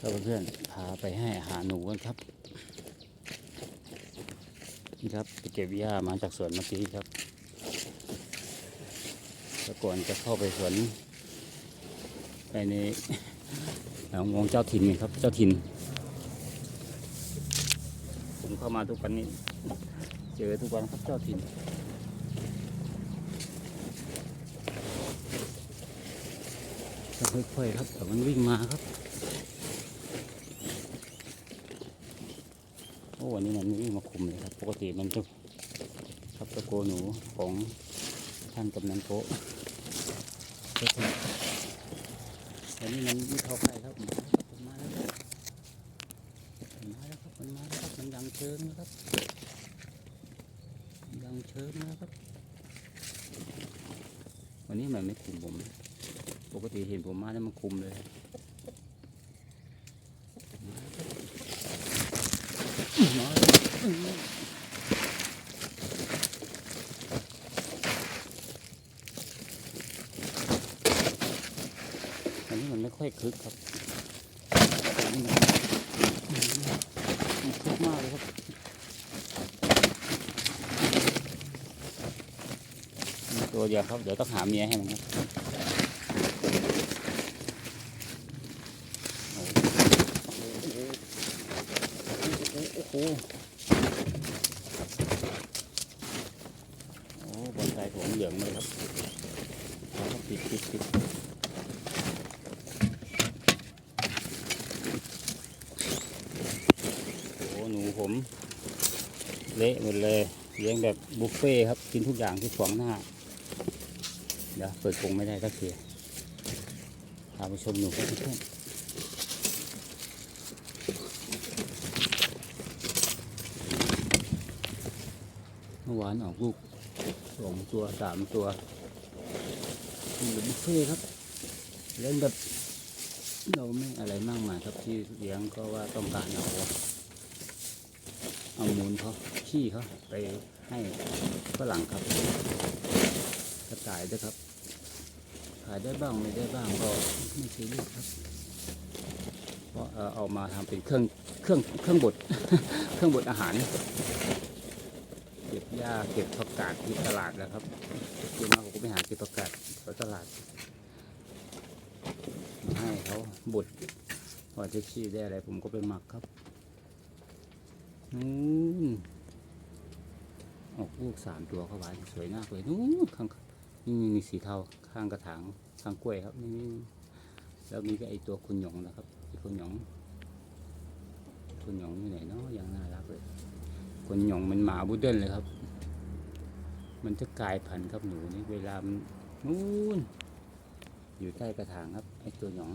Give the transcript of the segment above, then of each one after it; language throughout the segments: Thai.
ครับเพื่อนๆพาไปให้อาหารหนูกันครับนี่ครับไปเก็บหญ้ามาจากสวนเมื่อกี้ครับแต่ก่อนจะเข้าไปสวนไปในหลังวงเจ้าถิ่นครับ เจ้าถิ่น ผมเข้ามาทุกวันนี้ เจอทุกวันครับเจ้าถิ่นค่อยๆครับแต่มันวิ่งมาครับ อ้วันนี้มันไม่มาคุมเลยครับ ปกติมันจะครับตะโกหนูของท่านกำนันโกะวันนี้มันไม่เข้าใกล้ครับมาแล้วครับมันมาแล้วครับมันมาแล้วครับมันยังเชิงนะครับมันยังเชิงนะครับ วันนี้มันไม่คุมผม ปกติเห็นผมมาแล้วมันคุมเลย มาแล้วอันนี้มัน ไม่ค่อยคึกครับคึกมากเลยครับตัวเดียวครับ เดี๋ยวต้องหาเมียให้มันครับโอ้โหโอ้บอนไซผมเหลืองเลยครับปิดปิดปิดโอ้หนู ผมเละหมดเลยเลี้ยงแบบบุฟเฟ่ครับ กินทุกอย่างที่ขวางหน้า เดี๋ยวเปิดกรงไม่ได้ก็เสียพาไปชมหนูกันเพื่อนเมื่อวานออกลูกสองตัวสามตัวเป็นบุฟเฟ่ครับเล่นแบบเราไม่อะไรมากมายครับที่เลี้ยงก็ว่าต้องการเอา เอามูลเขาขี้เขาไปให้ฝรั่งครับกระต่ายด้วยครับ ขายได้บ้างไม่ได้บ้างก็ไม่ซีเรียสครับ เพราะเอาเอามาทำเป็นเครื่องเครื่องเครื่องบดเครื่องบดอาหาร เก็บหญ้าเก็บผักกาดที่ตลาดแล้วครับเดี๋ยวมาผมก็ไปหาเก็บผักกาดแถวตลาดมาให้เขาบดพอจะขี้ได้อะไรผมก็ไปหมักครับ นู่นออกลูกสามตัวเข้าไว้สวยมากเลยนู่นข้างนี่มีสีเทาข้างกระถางข้างกล้วยครับนี่แล้วมีก็ไอตัวคุณหยองนะครับไอคุณหยองคุณหยองอยู่ไหนเนาะยังน่ารักเลยคนหยองมันหมาบุดเดิลเลยครับ มันจะกลายพันธุ์ครับหนูนี่เวลามันนู่นอยู่ใต้กระถางครับไอตัวหยอง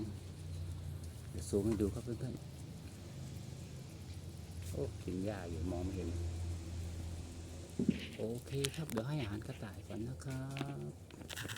เดี๋ยวซูมให้ดูครับเพื่อนๆ โอ้กินหญ้าอยู่มองไม่เห็น โอเคครับ เดี๋ยวให้อาหารกระต่ายก่อนนะครับ